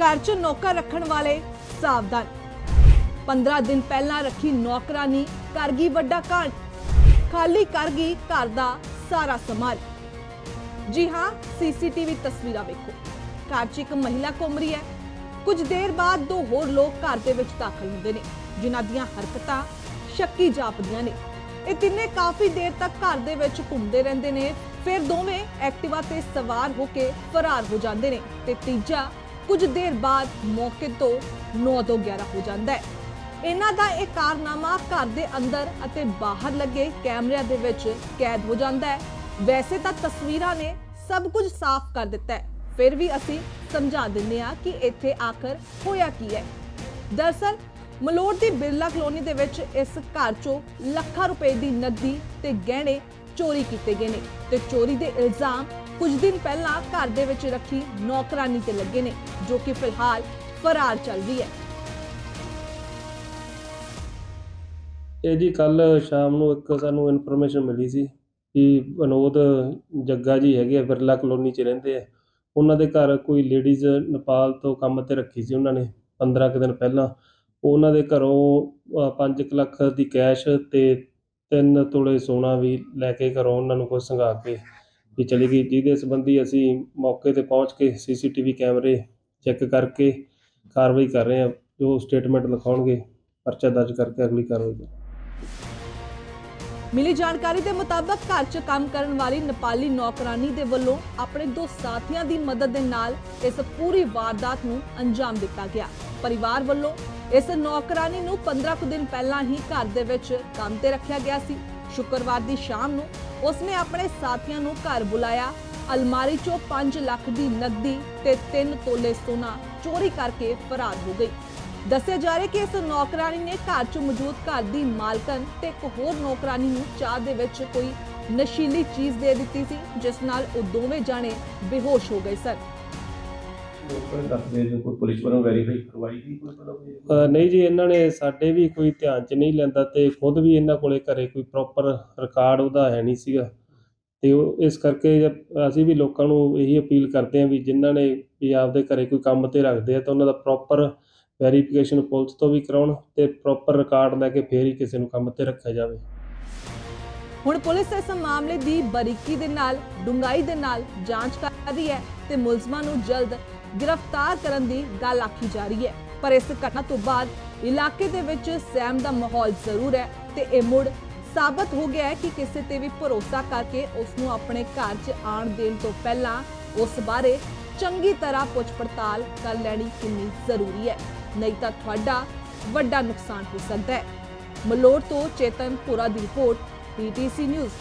ਘਰ 'ਚ ਨੌਕਰ ਰੱਖਣ ਵਾਲੇ ਸਾਵਧਾਨ। 15 ਦਿਨ ਪਹਿਲਾਂ ਰੱਖੀ ਨੌਕਰਾਨੀ ਕਰ ਗਈ ਵੱਡਾ ਕਾਂਡ ਖਾਲੀ ਕਰ ਗਈ ਘਰ ਦਾ ਸਾਰਾ ਸਮਾਨ ਜੀ ਹਾਂ, ਸੀਸੀਟੀਵੀ ਤਸਵੀਰਾਂ ਵੇਖੋ। ਘਰ 'ਚ ਇੱਕ ਮਹਿਲਾ ਘੁੰਮ ਰਹੀ ਹੈ। ਕੁਝ ਦੇਰ ਬਾਅਦ ਦੋ ਹੋਰ ਲੋਕ ਘਰ ਦੇ ਵਿੱਚ ਦਾਖਲ ਹੁੰਦੇ ਨੇ, ਜਿਨ੍ਹਾਂ ਦੀਆਂ ਹਰਕਤਾਂ ਸ਼ੱਕੀ ਜਾਪਦੀਆਂ ਨੇ। ਇਹ ਤਿੰਨੇ ਕਾਫੀ ਦੇਰ ਤੱਕ ਘਰ ਦੇ ਵਿੱਚ ਘੁੰਮਦੇ ਰਹਿੰਦੇ ਨੇ, ਫਿਰ ਦੋਵੇਂ ਐਕਟਿਵਾ ਤੇ ਸਵਾਰ ਹੋ ਕੇ ਫਰਾਰ ਹੋ ਜਾਂਦੇ ਨੇ ਤੇ ਤੀਜਾ ਕੁਝ ਦੇਰ ਬਾਅਦ ਮੌਕੇ ਤੋਂ 9 ਤੋਂ 11 ਹੋ ਜਾਂਦਾ ਹੈ। ਇਹਨਾਂ ਦਾ ਇਹ ਕਾਰਨਾਮਾ ਘਰ ਦੇ ਅੰਦਰ ਅਤੇ ਬਾਹਰ ਲੱਗੇ ਕੈਮਰਿਆਂ ਦੇ ਵਿੱਚ ਕੈਦ ਹੋ ਜਾਂਦਾ ਹੈ। ਵੈਸੇ ਤਾਂ ਤਸਵੀਰਾਂ ਨੇ ਸਭ ਕੁਝ ਸਾਫ਼ ਕਰ ਦਿੱਤਾ ਹੈ। ਫਿਰ ਵੀ ਅਸੀਂ ਸਮਝਾ ਦਿੰਨੇ ਆ ਕਿ ਇੱਥੇ ਆਖਰ ਹੋਇਆ ਕੀ ਹੈ। ਦਰਸਲ ਮਲੋੜ ਦੀ ਬਿਰਲਾ ਕਲੋਨੀ ਦੇ ਵਿੱਚ ਇਸ ਘਰ ਚੋਂ ਲੱਖਾਂ ਰੁਪਏ ਦੀ ਨਕਦੀ ਤੇ ਗਹਿਣੇ ਚੋਰੀ ਕੀਤੇ ਗਏ ਨੇ ਤੇ ਚੋਰੀ ਦੇ ਇਲਜ਼ਾਮ ਕੁਝ ਦਿਨ ਪਹਿਲਾਂ ਘਰ ਦੇ ਵਿੱਚ ਰੱਖੀ ਨੌਕਰਾਨੀ ਤੇ ਲੱਗੇ ਨੇ, ਜੋ ਕਿ ਫਿਲਹਾਲ ਫਰਾਰ ਚੱਲ ਰਹੀ ਹੈ। ਇਹ ਜੀ ਕੱਲ ਸ਼ਾਮ ਨੂੰ ਇੱਕ ਸਾਨੂੰ ਇਨਫੋਰਮੇਸ਼ਨ ਮਿਲੀ ਸੀ ਕਿ ਵਿਨੋਦ ਜੱਗਾ ਜੀ ਹੈਗੇ ਆ ਬਿਰਲਾ ਕਲੋਨੀ 'ਚ ਰਹਿੰਦੇ ਆ। ਉਹਨਾਂ ਦੇ ਘਰ ਕੋਈ ਲੇਡੀਜ਼ ਨੇਪਾਲ ਤੋਂ ਕੰਮ ਤੇ ਰੱਖੀ ਸੀ ਉਹਨਾਂ ਨੇ 15 ਕੁ ਦਿਨ ਪਹਿਲਾਂ। ਉਹਨਾਂ ਦੇ ਘਰੋਂ 5 ਲੱਖ ਦੀ ਕੈਸ਼ ਤੇ 3 ਤੋਲੇ ਸੋਨਾ ਵੀ ਲੈ ਕੇ ਘਰੋਂ ਉਹਨਾਂ ਨੂੰ ਕੋਈ ਸੰਘਾ ਕੇ ਵੀ ਚਲੀ ਗਈ, ਜਿਹਦੇ ਸੰਬੰਧੀ ਅਸੀਂ ਮੌਕੇ ਤੇ ਪਹੁੰਚ ਕੇ ਸੀਸੀਟੀਵੀ ਕੈਮਰੇ ਚੈੱਕ ਕਰਕੇ ਕਾਰਵਾਈ ਕਰ ਰਹੇ ਹਾਂ, ਜੋ ਸਟੇਟਮੈਂਟ ਲਿਖਾਉਣਗੇ, ਪਰਚਾ ਦਰਜ ਕਰਕੇ ਅਗਲੀ ਕਾਰਵਾਈ ਕਰਾਂਗੇ। ਮਿਲੀ ਜਾਣਕਾਰੀ ਦੇ ਮੁਤਾਬਕ ਘਰ 'ਚ ਕੰਮ ਕਰਨ ਵਾਲੀ ਨੇਪਾਲੀ ਨੌਕਰਾਨੀ ਦੇ ਵੱਲੋਂ ਆਪਣੇ ਦੋ ਸਾਥੀਆਂ ਦੀ ਮਦਦ ਦੇ ਨਾਲ ਇਸ ਪੂਰੀ ਵਾਰਦਾਤ ਨੂੰ ਅੰਜਾਮ ਦਿੱਤਾ ਗਿਆ। ਪਰਿਵਾਰ ਵੱਲੋਂ ਇਸ ਨੌਕਰਾਨੀ ਨੂੰ 15 ਕੁ ਦਿਨ ਪਹਿਲਾਂ ਹੀ ਘਰ ਦੇ ਵਿੱਚ ਕੰਮ ਤੇ ਰੱਖਿਆ ਗਿਆ ਸੀ। ਸ਼ੁੱਕਰਵਾਰ ਦੀ ਸ਼ਾਮ ਨੂੰ ਉਸਨੇ ਆਪਣੇ ਸਾਥੀਆਂ ਨੂੰ ਘਰ ਬੁਲਾਇਆ। ਅਲਮਾਰੀ 'ਚੋਂ 5 ਲੱਖ ਦੀ ਨਕਦੀ ਤੇ 3 ਤੋਲੇ ਸੋਨਾ ਚੋਰੀ ਕਰਕੇ ਫਰਾਰ ਹੋ ਗਈ। ਦੱਸਿਆ ਜਾ ਰਿਹਾ ਕਿ ਇਸ ਨੌਕਰਾਨੀ ਨੇ ਘਰ 'ਚ ਮੌਜੂਦ ਘਰ ਦੀ ਮਾਲਕਨ ਤੇ ਇੱਕ ਹੋਰ ਨੌਕਰਾਨੀ ਨੂੰ ਚਾਹ ਦੇ ਵਿੱਚ ਕੋਈ ਨਸ਼ੀਲੀ ਚੀਜ਼ ਦੇ ਦਿੱਤੀ ਸੀ, ਜਿਸ ਨਾਲ ਉਹ ਦੋਵੇਂ ਜਾਣੇ ਬੇਹੋਸ਼ ਹੋ ਗਏ ਸਨ। ਲੋਕਾਂ ਨੇ ਦੱਸਦੇ ਜੋ ਕੋਈ ਪੁਲਿਸ ਵੱਲੋਂ ਵੈਰੀਫਾਈ ਕਰਵਾਈ ਗਈ ਕੋਈ ਮਤਲਬ ਇਹ? ਅ, ਨਹੀਂ ਜੀ ਇਹਨਾਂ ਨੇ ਸਾਡੇ ਵੀ ਕੋਈ ਧਿਆਨ ਚ ਨਹੀਂ ਲੈਂਦਾ ਤੇ ਖੁਦ ਵੀ ਇਹਨਾਂ ਕੋਲੇ ਘਰੇ ਕੋਈ ਪ੍ਰੋਪਰ ਰਿਕਾਰਡ ਉਹਦਾ ਹੈ ਨਹੀਂ ਸੀਗਾ ਤੇ ਉਹ ਇਸ ਕਰਕੇ ਅਸੀਂ ਵੀ ਲੋਕਾਂ ਨੂੰ ਇਹੀ ਅਪੀਲ ਕਰਦੇ ਹਾਂ ਵੀ ਜਿਨ੍ਹਾਂ ਨੇ ਵੀ ਆਪਦੇ ਘਰੇ ਕੋਈ ਕੰਮ ਤੇ ਰੱਖਦੇ ਆ ਤਾਂ ਉਹਨਾਂ ਦਾ ਪ੍ਰੋਪਰ ਵੈਰੀਫਿਕੇਸ਼ਨ ਪੁਲਿਸ ਤੋਂ ਵੀ ਕਰਾਉਣ ਤੇ ਪ੍ਰੋਪਰ ਰਿਕਾਰਡ ਲੈ ਕੇ ਫੇਰ ਹੀ ਕਿਸੇ ਨੂੰ ਕੰਮ ਤੇ ਰੱਖਿਆ ਜਾਵੇ ਹੁਣ ਪੁਲਿਸ ਇਸ ਮਾਮਲੇ ਦੀ ਬਰੀਕੀ ਦੇ ਨਾਲ ਡੂੰਘਾਈ ਦੇ ਨਾਲ ਜਾਂਚ ਕਰ ਰਹੀ ਹੈ ਤੇ ਮੁਲਜ਼ਮਾਂ ਨੂੰ ਜਲਦ ਗ੍ਰਿਫਤਾਰ ਕਰਨ ਦੀ ਗੱਲ ਆਖੀ ਜਾ ਰਹੀ ਹੈ। ਪਰ ਇਸ ਘਟਨਾ ਤੋਂ ਬਾਅਦ ਇਲਾਕੇ ਦੇ ਵਿੱਚ ਸਹਿਮ ਦਾ ਮਾਹੌਲ ਜ਼ਰੂਰ ਹੈ ਤੇ ਇਹ ਮੁੜ ਸਾਬਤ ਹੋ ਗਿਆ ਹੈ ਕਿ ਕਿਸੇ ਤੇ ਵੀ ਭਰੋਸਾ ਕਰਕੇ ਉਸ ਨੂੰ ਆਪਣੇ ਘਰ 'ਚ ਆਣ ਦੇਣ ਤੋਂ ਪਹਿਲਾਂ ਉਸ ਬਾਰੇ ਚੰਗੀ ਤਰ੍ਹਾਂ ਪੁੱਛ ਪੜਤਾਲ ਕਰ ਲੈਣੀ ਕਿੰਨੀ ਜ਼ਰੂਰੀ ਹੈ। ਨਹੀਂ ਤਾਂ ਤੁਹਾਡਾ ਵੱਡਾ ਨੁਕਸਾਨ ਹੋ ਸਕਦਾ ਹੈ। ਮਲੋੜ ਤੋਂ ਚੇਤਨ ਪੁਰਾ ਦੀ ਰਿਪੋਰਟ ਪੀਟੀਸੀ ਨਿਊਜ਼।